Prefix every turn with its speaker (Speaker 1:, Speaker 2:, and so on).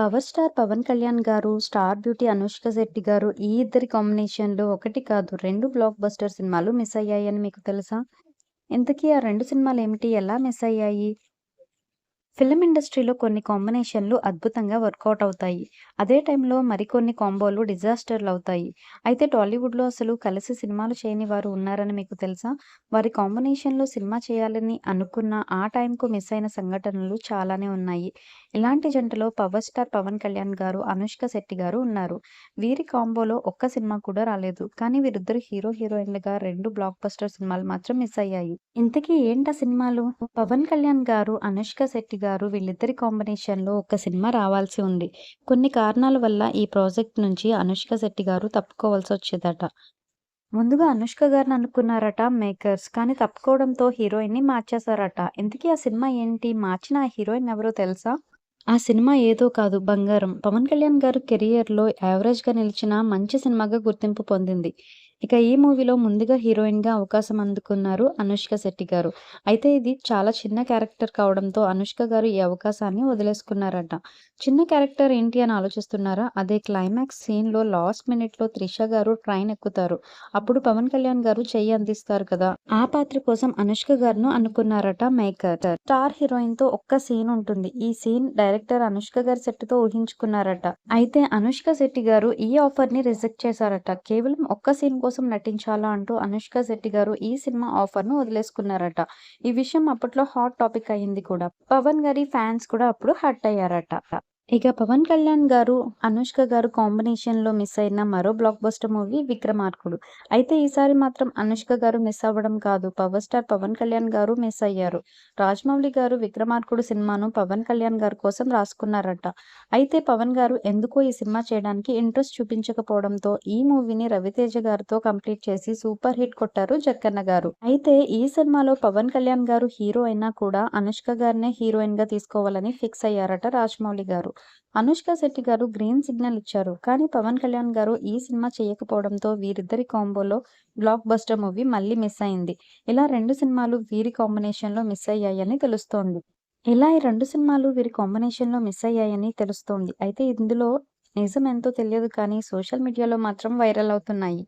Speaker 1: Power star Pawan Kalyan గారు, star beauty Anushka Shetty గారు ఈ ఇద్దరి కాంబినేషన్‌లో ఒకటి కాదు రెండు బ్లాక్ బస్టర్ సినిమాలు మిస్ అయ్యాయని మీకు తెలుసా? ఇంతకీ ఆ రెండు సినిమాలు ఏమిటి ఎలా మిస్ అయ్యాయి? ఫిల్మ్ ఇండస్ట్రీలో కొన్ని కాంబినేషన్‌లు అద్భుతంగా వర్కౌట్ అవుతాయి. అదే టైంలో మరికొన్ని కాంబోలు డిజాస్టర్లు అవుతాయి అయితే టాలీవుడ్‌లో అసలు కలిసి సినిమాలు చేయని వారు ఉన్నారని మీకు తెలుసా? వారి కాంబినేషన్‌లో సినిమా చేయాలని అనుకున్న ఆ టైంకు మిస్ అయిన సంఘటనలు చాలానే ఉన్నాయి. ఇలాంటి జంటలో పవర్ స్టార్ పవన్ కళ్యాణ్ గారు, అనుష్క శెట్టి గారు ఉన్నారు. వీరి కాంబోలో ఒక్క సినిమా కూడా రాలేదు. కానీ వీరిద్దరు హీరో, హీరోయిన్లుగా రెండు బ్లాక్ బస్టర్ సినిమాలు మాత్రం మిస్ అయ్యాయి. ఇంతకీ ఏంటా సినిమాలు? పవన్ కళ్యాణ్ గారు, అనుష్క శెట్టి గారు వీళ్ళిద్దరి కాంబినేషన్‌లో ఒక సినిమా రావాల్సి ఉంది. కొన్ని కారణాల వల్ల ఈ ప్రాజెక్ట్ నుంచి అనుష్క శెట్టి గారు తప్పుకోవాల్సి వచ్చేదట ముందుగా అనుష్క గారిని అనుకున్నారట మేకర్స్. కానీ తప్పుకోవడంతో హీరోయిన్‌ని మార్చేశారట. ఇంతకీ ఆ సినిమా ఏంటి? మార్చిన ఆ హీరోయిన్ ఎవరో తెలుసా? ఆ సినిమా ఏదో కాదు 'బంగారం'. పవన్ కళ్యాణ్ గారు కెరియర్‌లో యావరేజ్‌గా నిలిచిన మంచి సినిమాగా గుర్తింపు పొందింది. ఇక ఈ మూవీలో ముందుగా హీరోయిన్‌గా అవకాశం అందుకున్నారు అనుష్క శెట్టి గారు. అయితే ఇది చాలా చిన్న క్యారెక్టర్ కావడంతో అనుష్క గారు ఈ అవకాశాన్ని వదిలేసుకున్నారట. చిన్న క్యారెక్టర్ ఏంటి అని ఆలోచిస్తున్నారా? అదే క్లైమాక్స్ సీన్‌లో లాస్ట్ మినిట్‌లో త్రిష గారు ట్రైన్ ఎక్కుతారు. అప్పుడు పవన్ కళ్యాణ్ గారు చెయ్యి అందిస్తారు కదా! ఆ పాత్ర కోసం అనుష్క గారును అనుకున్నారట మేకర్. స్టార్ హీరోయిన్తో ఒక్క సీన్ ఉంటుంది. ఈ సీన్ డైరెక్టర్ అనుష్క గారి సెట్‌తో ఊహించుకున్నారట. అయితే అనుష్క శెట్టి గారు ఈ ఆఫర్ని రిజెక్ట్ చేశారట. కేవలం ఒక్క సీన్ కోసం నటించాలా అంటూ అనుష్క శెట్టి గారు ఈ సినిమా ఆఫర్‌ను వదిలేసుకున్నారట. ఈ విషయం అప్పట్లో హాట్ టాపిక్ అయింది కూడా. పవన్ గారి ఫ్యాన్స్ కూడా అప్పుడు హర్ట్ అయ్యారట. ఇక పవన్ కళ్యాణ్ గారు, అనుష్క గారు కాంబినేషన్‌లో మిస్ అయిన మరో బ్లాక్ బస్టర్ మూవీ 'విక్రమార్కుడు'. అయితే ఈసారి మాత్రం అనుష్క గారు మిస్ అవ్వడం కాదు పవర్ స్టార్ పవన్ కళ్యాణ్ గారు మిస్ అయ్యారు. రాజమౌళి గారు 'విక్రమార్కుడు' సినిమాను పవన్ కళ్యాణ్ గారి కోసం రాసుకున్నారట. అయితే పవన్ గారు ఎందుకో ఈ సినిమా చేయడానికి ఇంట్రెస్ట్ చూపించకపోవడంతో ఈ మూవీని రవితేజ గారితో కంప్లీట్ చేసి సూపర్ హిట్ కొట్టారు జక్కన్న గారు. అయితే ఈ సినిమాలో పవన్ కళ్యాణ్ గారు హీరో అయినా కూడా అనుష్క గారినే హీరోయిన్గా తీసుకోవాలని ఫిక్స్ అయ్యారట రాజమౌళి గారు. అనుష్క శెట్టి గారు గ్రీన్ సిగ్నల్ ఇచ్చారు. కానీ పవన్ కళ్యాణ్ గారు ఈ సినిమా చేయకపోవడంతో వీరిద్దరి కాంబోలో బ్లాక్ బస్టర్ మూవీ మళ్ళీ మిస్ అయింది. ఇలా రెండు సినిమాలు వీరి కాంబినేషన్‌లో మిస్ అయ్యాయని తెలుస్తోంది. ఇలా ఈ రెండు సినిమాలు వీరి కాంబినేషన్‌లో మిస్ అయ్యాయని తెలుస్తోంది. అయితే ఇందులో నిజం ఎంతో తెలియదు కానీ సోషల్ మీడియాలో మాత్రం వైరల్ అవుతున్నాయి.